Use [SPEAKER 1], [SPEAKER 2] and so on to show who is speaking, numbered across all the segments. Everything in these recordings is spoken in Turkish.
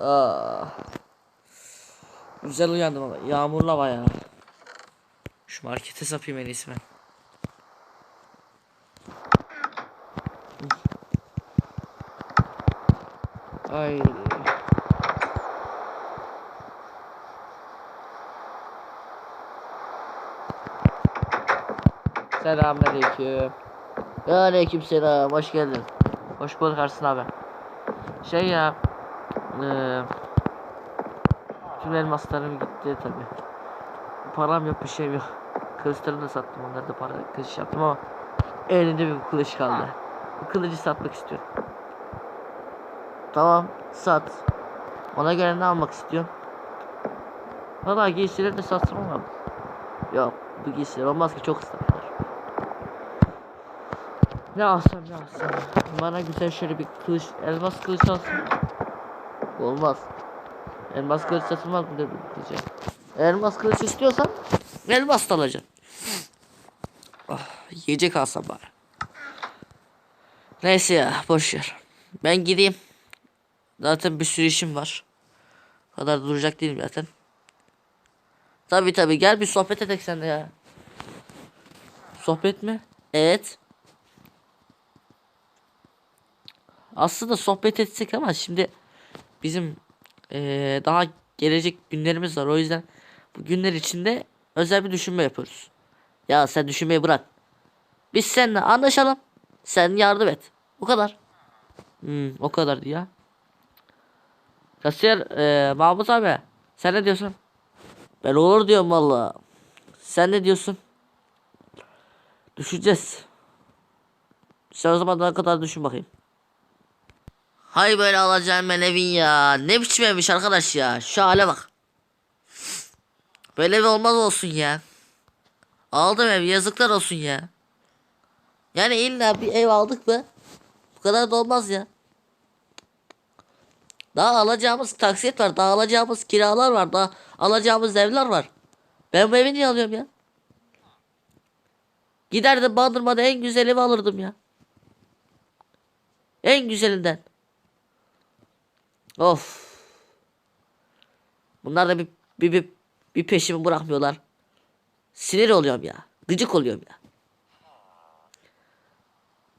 [SPEAKER 1] Aa. Güzel uyandım ama yağmurlu hava ya. Şu markete sapayım en iyisi ben. Ay. Selamünaleyküm. Aleyküm selam. Hoş geldin. Hoş bulduk Arslan abi. Şey ya. Eee Tüm elmaslarım gitti tabi. Param yok bir şeyim yok. Kılıçlarını da sattım onları da para kılıç yaptım ama elinde bir kılıç kaldı. Bu kılıcı satmak istiyorum. Tamam sat. Ona göre ne almak istiyorsun? Valla giysileri de satsam ama Yok bu giysiler olmaz ki çok ıslatlar. Ne alsam ne alsam. Bana güzel şöyle bir kılıç, elmas kılıç alsın. Olmaz. Elmas kılıç satılmaz mı diyeceğim. Elmas kılıç istiyorsan elmas da alacaksın. Ah, yiyecek alsam bari. Neyse ya boş ver. Ben gideyim. Zaten bir sürü işim var. O kadar duracak değilim zaten. Tabi tabi gel bir sohbet edelim sen de ya. Sohbet mi? Evet. Aslında sohbet etsek ama şimdi bizim eee, daha gelecek günlerimiz var. O yüzden bu günler içinde özel bir düşünme yapıyoruz. Ya sen düşünmeyi bırak. Biz seninle anlaşalım. Sen yardım et. Bu kadar. Hmm, o kadardı ya. Kasiyer eee Mahmut abi. Sen ne diyorsun? Ben olur diyorum valla. Sen ne diyorsun? Düşeceğiz. Sen o zaman ne kadar düşün bakayım. Hay böyle alacağım ben evin ya. Ne biçim evmiş arkadaş ya. Şu hale bak. Böyle ev olmaz olsun ya. Aldım ev yazıklar olsun ya. Yani illa bir ev aldık mı? Bu kadar da olmaz ya. Daha alacağımız taksit var. Daha alacağımız kiralar var. Daha alacağımız evler var. Ben bu evi niye alıyorum ya? Giderdim Bandırma'da en güzel evi alırdım ya. En güzelinden. Of. Bunlar da bir, bir, bir, bir peşimi bırakmıyorlar. Sinir oluyorum ya. Gıcık oluyorum ya.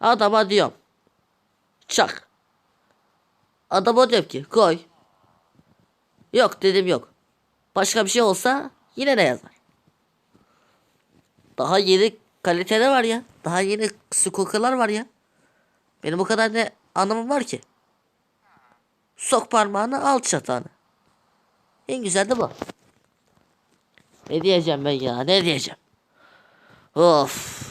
[SPEAKER 1] Adama diyorum. Çak. Adama diyorum ki koy. Yok dedim yok. Başka bir şey olsa yine ne yazar? Daha yeni kaliteler var ya. Daha yeni skokalar var ya. Benim bu kadar ne anlamım var ki? Sok parmağını al çatağını. En güzel de bu. Ne diyeceğim ben ya ne diyeceğim. Of.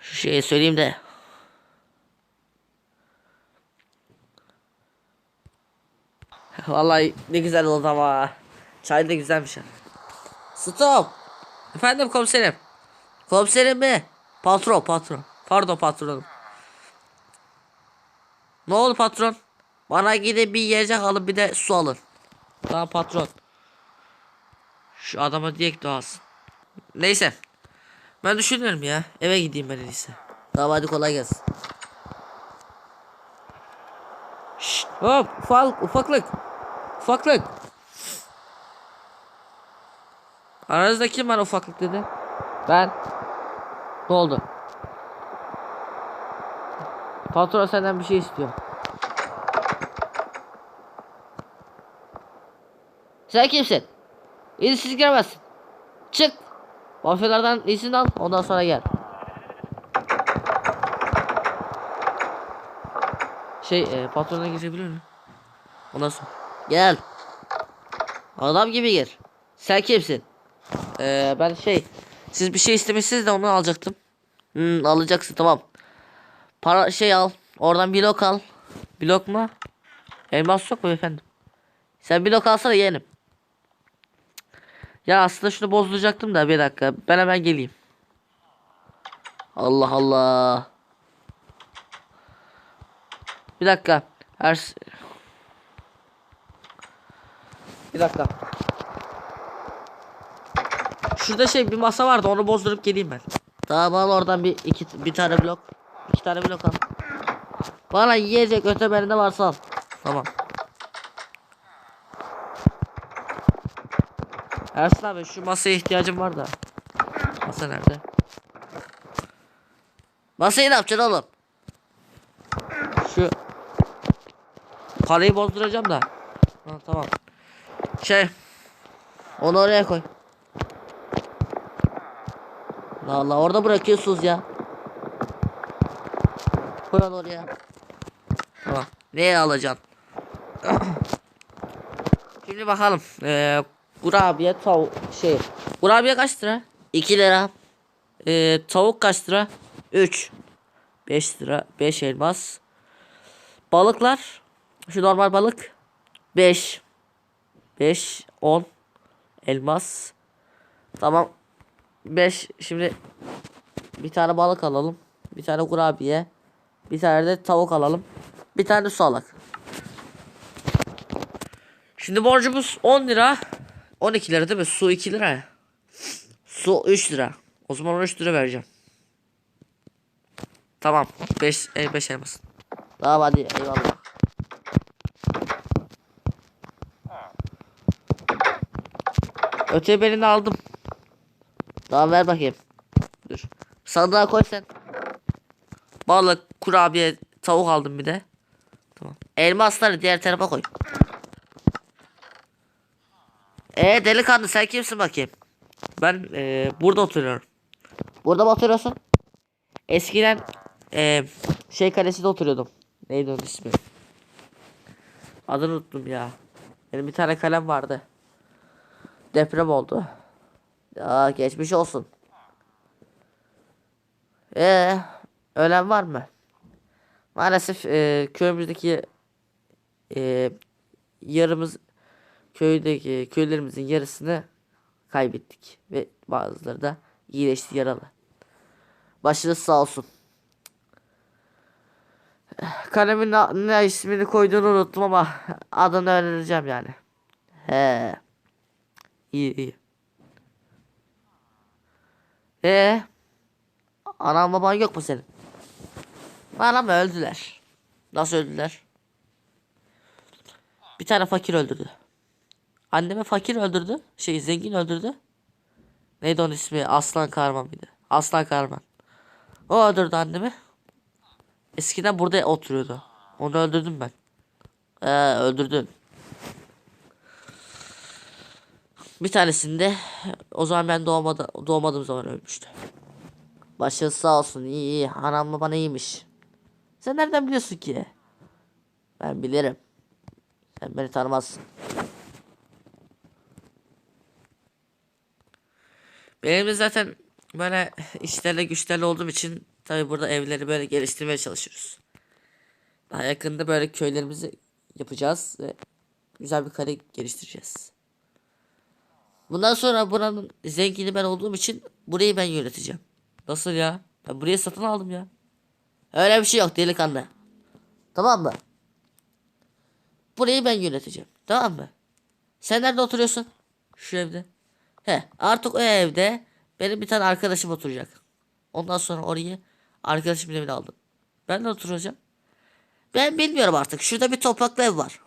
[SPEAKER 1] Şu şeyi söyleyeyim de. Vallahi ne güzel oldu ama. Çay da güzelmiş. Stop. Efendim komiserim. Komiserim mi? Patron patron. Pardon patronum. Ne oldu patron? Bana gidin bir yiyecek alın bir de su alın. Tamam patron. Şu adama diye ki doğasın. Neyse. Ben düşünüyorum ya. Eve gideyim ben en iyisi. Tamam hadi kolay gelsin. Şşt, hop ufak, ufaklık. Ufaklık. Aranızda kim var ufaklık dedi? Ben. Ne oldu? Patron senden bir şey istiyor. Sen kimsin? İzinsiz giremezsin. Çık. Mafyalardan izin al ondan sonra gel. Şey e, patrona girebilir mi? Ondan sonra. Gel. Adam gibi gir. Sen kimsin? Ee, ben şey siz bir şey istemişsiniz de onu alacaktım. Hmm, alacaksın tamam. Para şey al. Oradan blok al. Blok mu? Elmas yok mu efendim? Sen blok alsana yeğenim. Ya aslında şunu bozduracaktım da bir dakika. Ben hemen geleyim. Allah Allah. Bir dakika. Her Bir dakika. Şurada şey bir masa vardı onu bozdurup geleyim ben. Tamam al oradan bir iki bir tane blok. İki tane blok al. Bana yiyecek öteberinde varsa al. Tamam. Ersin abi şu masaya ihtiyacım var da. Masa nerede? Masayı ne yapacaksın oğlum? Şu parayı bozduracağım da. Ha, tamam. Şey. Onu oraya koy. Allah orada bırakıyorsunuz ya. Koy onu oraya. Tamam. Neye alacaksın? Şimdi bakalım. Ee, kurabiye tavuk şey. Kurabiye kaç lira? 2 lira. Ee, tavuk kaç lira? 3. 5 lira. 5 elmas. Balıklar. Şu normal balık. 5. 5. 10. Elmas. Tamam. 5. Şimdi bir tane balık alalım. Bir tane kurabiye. Bir tane de tavuk alalım. Bir tane su alak. Şimdi borcumuz 10 lira. 12 lira değil mi? Su 2 lira. Su 3 lira. O zaman 13 lira vereceğim. Tamam. 5 e, 5 elmasın. Tamam hadi eyvallah. Öte birini aldım. Daha ver bakayım. Dur. Sandığa koy sen. Balık, kurabiye, tavuk aldım bir de. Tamam. Elmasları diğer tarafa koy. Ee delikanlı sen kimsin bakayım? Ben ee, burada oturuyorum. Burada mı oturuyorsun? Eskiden ee, şey kalesinde oturuyordum. Neydi onun ismi? Adını unuttum ya. Benim bir tane kalem vardı. Deprem oldu. Ya geçmiş olsun. Ee, ölen var mı? Maalesef e, köyümüzdeki e, yarımız köydeki köylerimizin yarısını kaybettik ve bazıları da iyileşti yaralı. Başınız sağ olsun. Kalemin ne, ismini koyduğunu unuttum ama adını öğreneceğim yani. He. İyi iyi. Ee, anan baban yok mu senin? Anam öldüler. Nasıl öldüler? Bir tane fakir öldürdü. Annemi fakir öldürdü. Şey zengin öldürdü. Neydi onun ismi? Aslan Kahraman mıydı? Aslan Kahraman. O öldürdü annemi. Eskiden burada oturuyordu. Onu öldürdüm ben. Ee, öldürdün. Bir tanesinde o zaman ben doğmadı, doğmadığım zaman ölmüştü. Başın sağ olsun iyi iyi. Anam baban iyiymiş. Sen nereden biliyorsun ki? Ben bilirim. Sen beni tanımazsın. Benim zaten böyle işlerle güçlerle olduğum için tabi burada evleri böyle geliştirmeye çalışıyoruz. Daha yakında böyle köylerimizi yapacağız ve güzel bir kale geliştireceğiz. Bundan sonra buranın zengini ben olduğum için burayı ben yöneteceğim. Nasıl ya? Ben burayı satın aldım ya. Öyle bir şey yok delikanlı. Tamam mı? Burayı ben yöneteceğim. Tamam mı? Sen nerede oturuyorsun? Şu evde. He artık o evde benim bir tane arkadaşım oturacak. Ondan sonra orayı arkadaşımın evine aldım. Ben de oturacağım. Ben bilmiyorum artık. Şurada bir topraklı ev var.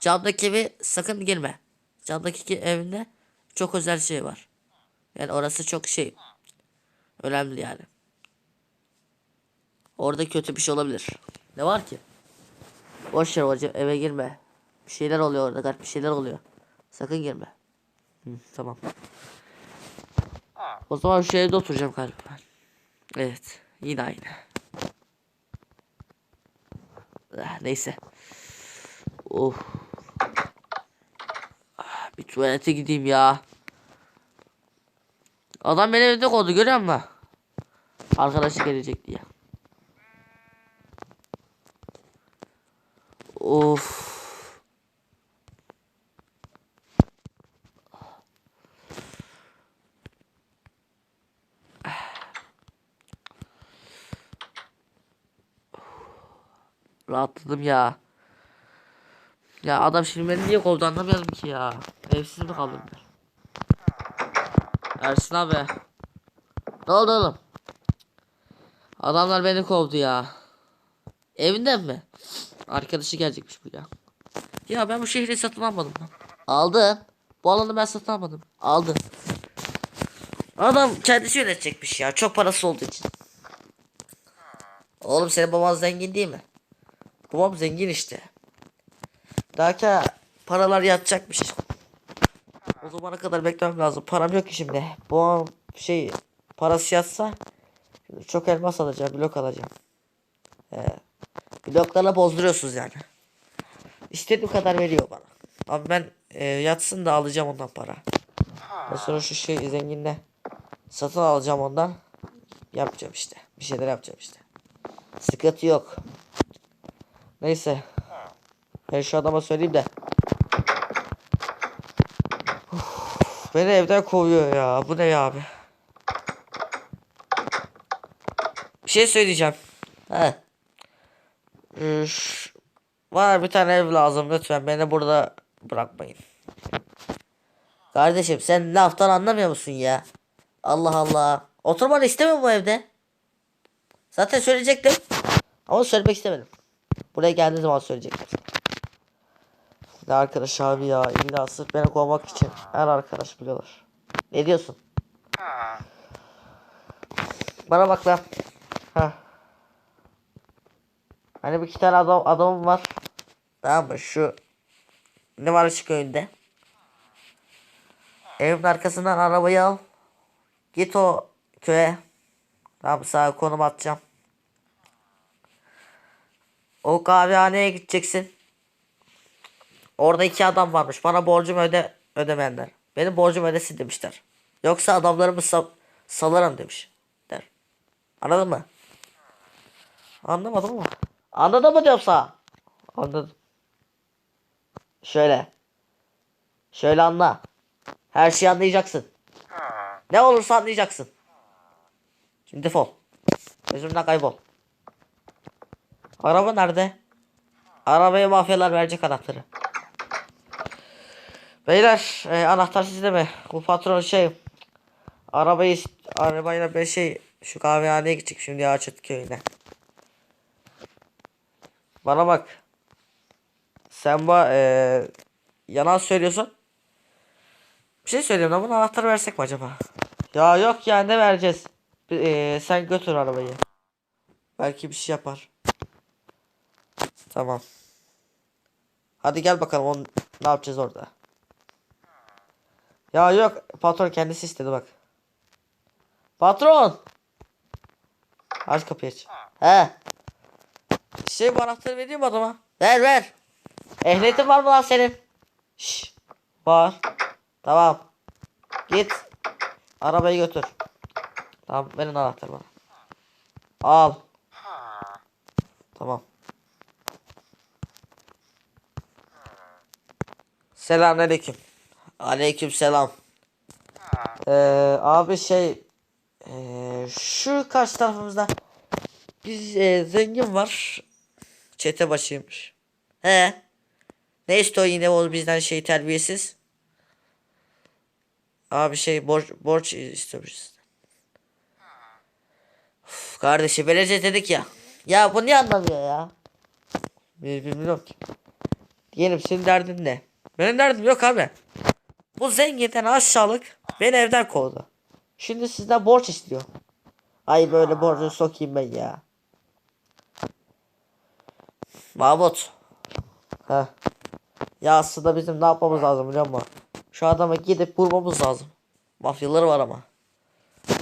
[SPEAKER 1] Camdaki evi sakın girme. Camdaki evinde çok özel şey var. Yani orası çok şey. Önemli yani. Orada kötü bir şey olabilir. Ne var ki? Boş ver hocam eve girme. Bir şeyler oluyor orada garip bir şeyler oluyor. Sakın girme. Hı, tamam. O zaman şu evde oturacağım galiba. Evet. Yine aynı. Ah, neyse. Of. Ah, Bir tuvalete gideyim ya. Adam beni evde kovdu görüyor musun? Arkadaşı gelecek diye. Of. Rahatladım ya. Ya adam şimdi beni niye kovdu anlamıyorum ki ya. Evsiz mi kaldım ben? Ersin abi. Ne oldu oğlum? Adamlar beni kovdu ya. Evinden mi? Arkadaşı gelecekmiş buraya. Ya ben bu şehri satın almadım. Aldım. Bu alanı ben satın almadım. Aldım. Adam kendisi yönetecekmiş ya. Çok parası olduğu için. Oğlum senin baban zengin değil mi? Babam zengin işte. Daha ki paralar yatacakmış. O zamana kadar beklemem lazım. Param yok ki şimdi. Babam şey parası yatsa çok elmas alacağım. Blok alacağım. He. Bloklarla bozduruyorsunuz yani. İstediğim kadar veriyor bana. Abi ben e, yatsın da alacağım ondan para. Ondan sonra şu şey zenginle satın alacağım ondan. Yapacağım işte. Bir şeyler yapacağım işte. Sıkıntı yok. Neyse. Ben şu adama söyleyeyim de. Uf, beni evden kovuyor ya. Bu ne ya abi? Bir şey söyleyeceğim. He. Bana bir tane ev lazım lütfen beni burada bırakmayın. Kardeşim sen laftan anlamıyor musun ya? Allah Allah. Oturmanı istemiyor bu evde. Zaten söyleyecektim. Ama söylemek istemedim. Buraya geldiği zaman söyleyecektim. Ne arkadaş abi ya. İlla sırf beni kovmak için. Her arkadaş biliyorlar. Ne diyorsun? Bana bak lan. Heh. Hani bir iki tane adam, adamım var. Tamam mı? Şu ne var şu köyünde? Evin arkasından arabayı al. Git o köye. Tamam? Sana konum atacağım. O kahvehaneye gideceksin. Orada iki adam varmış. Bana borcumu öde ödemeyenler. Benim borcumu ödesin demişler. Yoksa adamlarımı sa- salarım demiş. Der. Anladın mı? Anlamadım mı? Anladın mı sana? Anladım. Şöyle. Şöyle anla. Her şeyi anlayacaksın. Ne olursa anlayacaksın. Şimdi defol. Gözümden kaybol. Araba nerede? Arabaya mafyalar verecek anahtarı. Beyler e, anahtar sizde mi? Bu patron şey arabayı arabayla bir şey şu kahvehaneye gidecek şimdi Ağaçat köyüne. Bana bak. Sen bu e, yalan söylüyorsun. Bir şey söyleyeyim lan buna anahtarı versek mi acaba? Ya yok ya ne vereceğiz? Bir, e, sen götür arabayı. Belki bir şey yapar. Tamam. Hadi gel bakalım onu ne yapacağız orada. Ya yok patron kendisi istedi bak. Patron. Aç kapıyı aç. He. Şey bu anahtarı vereyim adama? Ver ver. Ehliyetin var mı lan senin? Şş. Var. Tamam. Git. Arabayı götür. Tamam verin anahtarı bana. Al. Tamam. Selamünaleyküm. Aleyküm selam. Ee, abi şey ee, şu karşı tarafımızda biz ee, zengin var. Çete başıymış. He. Ne istiyor yine o bizden şey terbiyesiz. Abi şey borç borç istiyormuş. Uf, kardeşi vereceğiz dedik ya. Ya bu niye anlamıyor ya? Bilmiyorum ki. Diyelim senin derdin ne? Benim derdim yok abi. Bu zenginden aşağılık beni evden kovdu. Şimdi sizden borç istiyor. Ay böyle borcu sokayım ben ya. Mahmut. Ha. Ya aslında bizim ne yapmamız lazım biliyor musun? Şu adama gidip vurmamız lazım. Mafyaları var ama.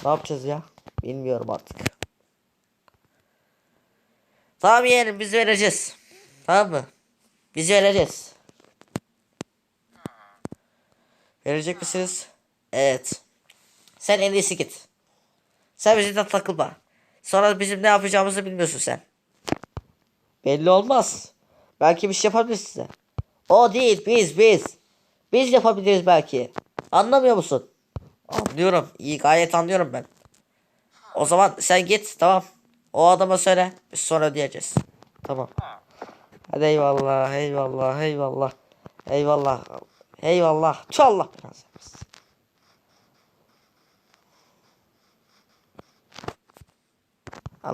[SPEAKER 1] Ne yapacağız ya? Bilmiyorum artık. Tamam yeğenim biz vereceğiz. Tamam mı? Biz vereceğiz. Verecek misiniz? Evet. Sen en iyisi git. Sen bizimle takılma. Sonra bizim ne yapacağımızı bilmiyorsun sen. Belli olmaz. Belki bir şey yapabiliriz size. O değil biz biz. Biz yapabiliriz belki. Anlamıyor musun? Anlıyorum. İyi gayet anlıyorum ben. O zaman sen git tamam. O adama söyle. Biz sonra ödeyeceğiz. Tamam. Hadi eyvallah eyvallah eyvallah. Eyvallah. Eyvallah. Belanı versin.